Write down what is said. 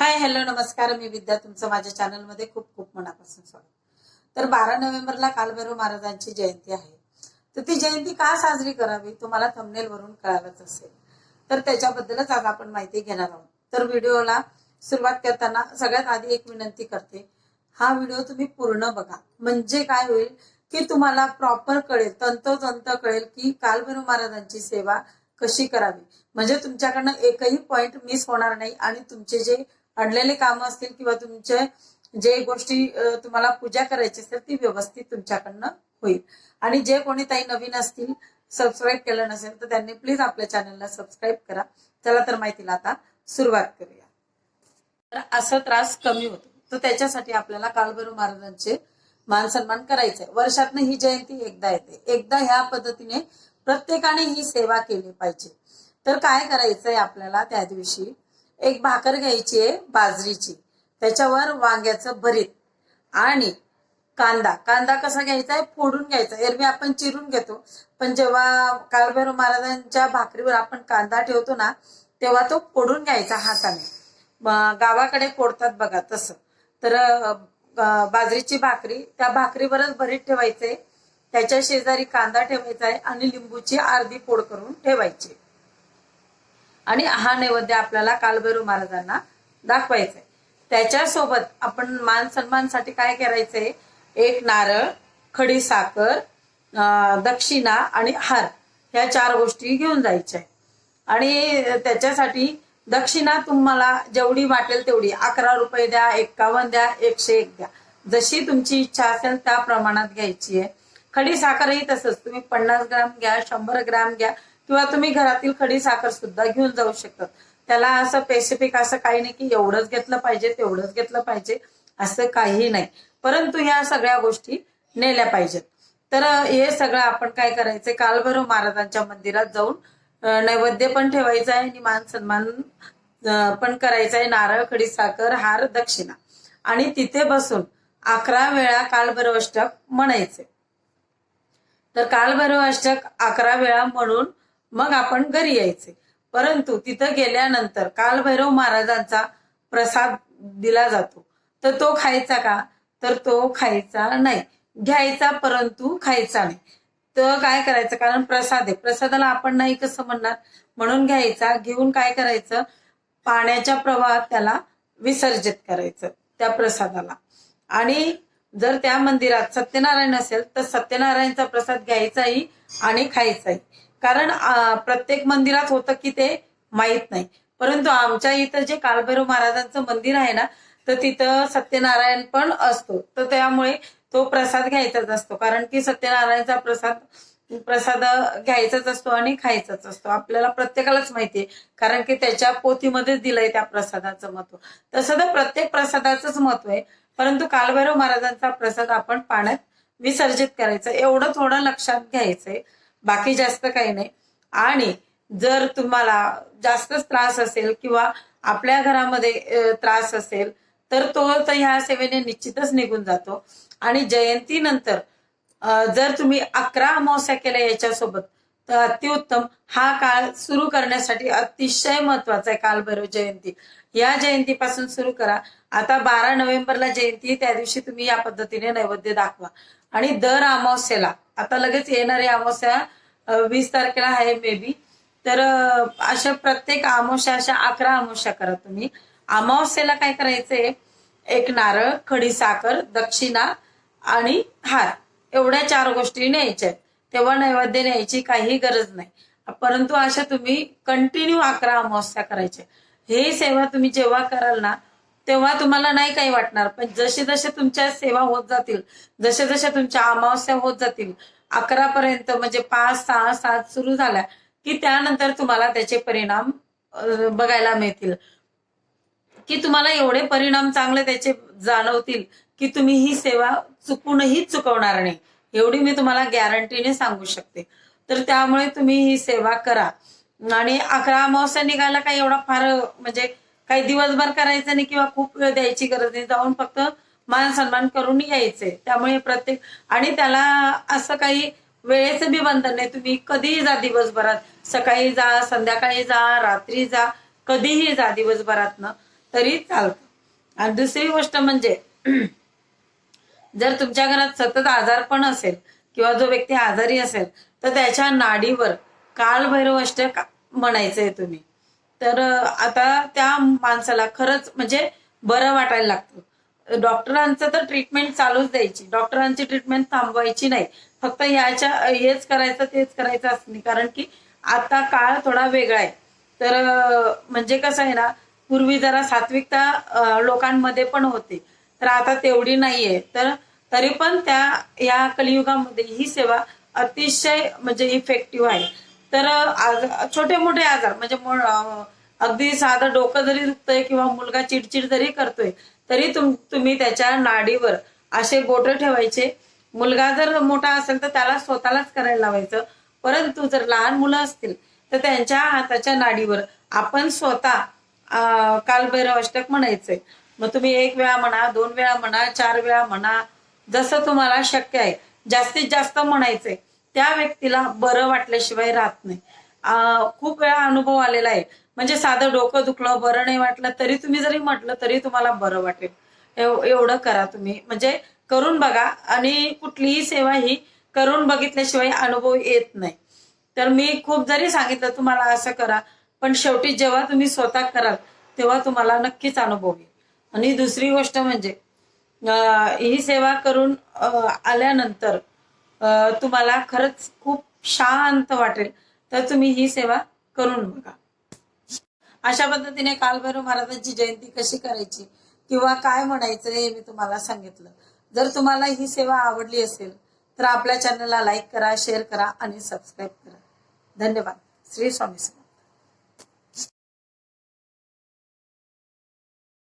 Hi hello नमस्कार. मी विद्या तुमचं माझ्या चॅनलमध्ये खूप खूप मनापासून स्वागत. तर बारा नोव्हेंबरला कालभैरव महाराजांची जयंती आहे. तर ती जयंती का साजरी करावी तुम्हाला थंबनेल वरून कळालंच असेल. तर त्याच्याबद्दलच आज आपण माहिती घेणार आहोत. तर व्हिडिओला सुरुवात करताना सगळ्यात आधी एक विनंती करते. हा व्हिडिओ तुम्ही पूर्ण बघा. म्हणजे काय होईल की तुम्हाला प्रॉपर कळेल तंतोतंत कळेल की कालभैरव महाराजांची सेवा कशी करावी. म्हणजे तुमच्याकडनं एकही पॉइंट मिस होणार नाही आणि तुमचे जे अडलेले कामं असतील किंवा तुमचे जे गोष्टी तुम्हाला पूजा करायची असेल ती व्यवस्थित तुमच्याकडनं होईल. आणि जे कोणी ताई नवीन असतील सबस्क्राईब केलं नसेल तर त्यांनी प्लीज आपल्या चॅनलला सबस्क्राईब करा. चला तर माहितीला आता सुरुवात करूया. तर असा त्रास कमी होतो. तर त्याच्यासाठी आपल्याला कालभैरव महाराजांचे मान सन्मान करायचा आहे वर्षातनं ही जयंती एकदा येते. एकदा ह्या पद्धतीने प्रत्येकाने ही सेवा केली पाहिजे. तर काय करायचंय आपल्याला त्या दिवशी? एक भाकर घ्यायची आहे बाजरीची. त्याच्यावर वांग्याचं भरीत आणि कांदा. कांदा कसा घ्यायचा आहे? फोडून घ्यायचा. एरवी आपण चिरून घेतो. पण जेव्हा काळभैरव महाराजांच्या भाकरीवर आपण कांदा ठेवतो ना तेव्हा तो फोडून घ्यायचा हाताने. गावाकडे फोडतात बघा तसं. तर बाजरीची भाकरी त्या भाकरीवरच भरीत ठेवायचे. त्याच्या शेजारी कांदा ठेवायचा आहे आणि लिंबूची अर्धी फोड करून ठेवायची. आणि हा नैवेद्य आपल्याला कालभैरव महाराजांना दाखवायचा आहे त्याच्यासोबत आपण मान सन्मानसाठी काय करायचंय? एक नारळ खडी साखर दक्षिणा आणि हार ह्या चार गोष्टी घेऊन जायच्या आणि त्याच्यासाठी दक्षिणा तुम्हाला जेवढी वाटेल तेवढी. अकरा रुपये द्या एक्कावन्न द्या एकशे एक द्या. जशी तुमची इच्छा असेल त्या प्रमाणात घ्यायची आहे खडी साखरही तसंच. तुम्ही पन्नास ग्राम घ्या शंभर ग्राम घ्या. किंवा तुम्ही घरातील खडी साखर सुद्धा घेऊन जाऊ शकतात त्याला असं स्पेसिफिक असं काही नाही की एवढंच घेतलं पाहिजे तेवढंच घेतलं पाहिजे असं काही नाही. परंतु ह्या सगळ्या गोष्टी नेल्या पाहिजेत. तर हे सगळं आपण काय करायचं कालभैरव महाराजांच्या मंदिरात जाऊन नैवेद्य पण ठेवायचा आहे आणि मान सन्मान पण करायचा आहे. नारळ खडी साखर हार दक्षिणा. आणि तिथे बसून अकरा वेळा कालभैरव अष्टक म्हणायचे. तर कालभैरव अष्टक अकरा वेळा म्हणून मग आपण घरी यायचे. परंतु तिथं गेल्यानंतर कालभैरव महाराजांचा प्रसाद दिला जातो. तर तो खायचा का? तर तो खायचा नाही. घ्यायचा परंतु खायचा नाही. तर काय करायचं? कारण प्रसाद आहे. प्रसादाला आपण नाही कसं म्हणणार? म्हणून घ्यायचा घेऊन काय करायचं? पाण्याच्या प्रवाहात त्याला विसर्जित करायचं त्या प्रसादाला. आणि जर त्या मंदिरात सत्यनारायण असेल तर सत्यनारायणचा प्रसाद घ्यायचाही आणि खायचाही. कारण प्रत्येक मंदिरात होतं की ते माहीत नाही. परंतु आमच्या इथं जे कालभैरव महाराजांचं मंदिर आहे ना तर तिथं सत्यनारायण पण असतो. तर त्यामुळे तो प्रसाद घ्यायचाच असतो. कारण की सत्यनारायणचा प्रसाद प्रसाद घ्यायचाच असतो आणि खायचाच असतो. आपल्याला प्रत्येकालाच माहितीये कारण की त्याच्या पोथीमध्येच दिलंय त्या प्रसादाचं महत्त्व. तसं तर प्रत्येक प्रसादाचंच महत्त्व आहे. परंतु कालभैरव महाराजांचा प्रसाद आपण पाण्यात विसर्जित करायचं. एवढं थोडं लक्षात घ्यायचंय. बाकी जास्त काही नाही. आणि जर तुम्हाला जास्तच त्रास असेल किंवा आपल्या घरामध्ये त्रास असेल तर तो तर ह्या सेवेने निश्चितच निघून जातो. आणि जयंतीनंतर जर तुम्ही अकरा अमावस्या केल्या याच्यासोबत तर अतिउत्तम हा काळ सुरू करण्यासाठी अतिशय महत्त्वाचा आहे कालभैरव जयंती. या जयंतीपासून सुरू करा. आता बारा नोव्हेंबरला जयंती त्या दिवशी तुम्ही या पद्धतीने नैवेद्य दाखवा. आणि दर अमावस्येला आता लगेच येणारी अमावस्या वीस तारखेला आहे मे बी तर अशा प्रत्येक अमावस्या अशा अकरा अमावस्या करा तुम्ही. अमावस्येला काय करायचंय? एक नारळ खडी साखर दक्षिणा आणि हार. एवढ्या चार गोष्टी न्यायच्या तेव्हा नैवेद्य न्यायची काही गरज नाही. परंतु अशा तुम्ही कंटिन्यू अकरा अमावस्या करायच्या. हे सेवा तुम्ही जेव्हा कराल ना तेव्हा तुम्हाला नाही काही वाटणार. पण जसे जसे तुमच्या सेवा होत जातील जसे जसे तुमच्या अमावस्या होत जातील अकरा पर्यंत म्हणजे पाच सहा सात सुरू झाल्या की त्यानंतर तुम्हाला त्याचे परिणाम बघायला मिळतील. की तुम्हाला एवढे परिणाम चांगले त्याचे जाणवतील की तुम्ही ही सेवा चुकूनही चुकवणार नाही. एवढी मी तुम्हाला गॅरंटीने सांगू शकते. तर त्यामुळे तुम्ही ही सेवा करा. आणि अकरा अमावस्या निघायला काही एवढा फार म्हणजे काही दिवसभर करायचं नाही किंवा खूप वेळ द्यायची गरज नाही. जाऊन फक्त मान सन्मान करून यायचे. त्यामुळे प्रत्येक आणि त्याला असं काही वेळेचं बी बंधन नाही. तुम्ही कधीही जा दिवसभरात. सकाळी जा संध्याकाळी जा रात्री जा कधीही जा दिवसभरात तरी चालतं. आणि दुसरी गोष्ट म्हणजे जर तुमच्या घरात सतत आजारपण असेल किंवा जो व्यक्ती आजारी असेल तर त्याच्या नाडीवर कालभैरव अष्टक म्हणायचंय तुम्ही. तर आता त्या माणसाला खरंच म्हणजे बरं वाटायला लागतं. डॉक्टरांचं तर ट्रीटमेंट चालूच द्यायची. डॉक्टरांची ट्रीटमेंट थांबवायची नाही. फक्त याच्या हेच करायचं तेच करायचं असं नाही. कारण की आता काळ थोडा वेगळा आहे. तर म्हणजे कसं आहे ना पूर्वी जरा सात्विकता लोकांमध्ये पण होती. तर आता तेवढी नाहीये. तर तरी पण त्या या कलियुगामध्ये ही सेवा अतिशय म्हणजे इफेक्टिव्ह आहे. तर छोटे मोठे आजार म्हणजे अगदी साधं डोकं जरी दुखतंय किंवा मुलगा चिडचिड जरी करतोय तरी तुम तुम्ही त्याच्या नाडीवर असे बोट ठेवायचे. मुलगा जर मोठा असेल तर त्याला स्वतःलाच करायला लावायचं. परंतु जर लहान मुलं असतील तर त्यांच्या हाताच्या नाडीवर आपण स्वतः कालभैरव अष्टक म्हणायचंय. मग तुम्ही एक वेळा म्हणा दोन वेळा म्हणा चार वेळा म्हणा जसं तुम्हाला शक्य आहे. जास्तीत जास्त म्हणायचंय. त्या व्यक्तीला बरं वाटल्याशिवाय राहत नाही. खूप वेळा अनुभव आलेला आहे. म्हणजे साधं डोकं दुखलं बरं नाही वाटलं तरी तुम्ही जरी म्हटलं तरी तुम्हाला बरं वाटेल. एवढं करा तुम्ही. म्हणजे करून बघा आणि कुठलीही सेवा ही करून बघितल्याशिवाय अनुभव येत नाही. तर मी खूप जरी सांगितलं तुम्हाला असं करा पण शेवटी जेव्हा तुम्ही स्वतः कराल तेव्हा तुम्हाला नक्कीच अनुभव येईल. आणि दुसरी गोष्ट म्हणजे ही सेवा करून आल्यानंतर तुम्हाला खरंच खूप शांत वाटेल. तर तुम्ही ही सेवा करून बघा. अशा पद्धतीने कालभैरव महाराजांची जयंती कशी करायची किंवा काय म्हणायचं हे मी तुम्हाला सांगितलं. जर तुम्हाला ही सेवा आवडली असेल तर आपल्या चॅनलला लाईक करा शेअर करा आणि सबस्क्राईब करा. धन्यवाद. श्री स्वामी